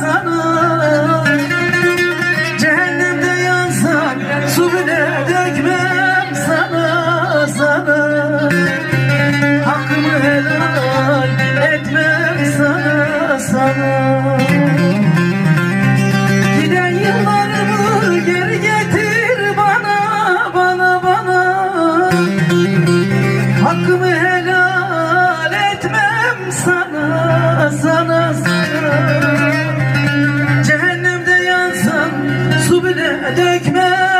sana. Cehennemde yansan su bile dökmem sana sana. Hakkımı helal etmem sana sana. Giden yıllarımı geri getir bana bana bana. Hakkımı helal etmem sana sana sana dökme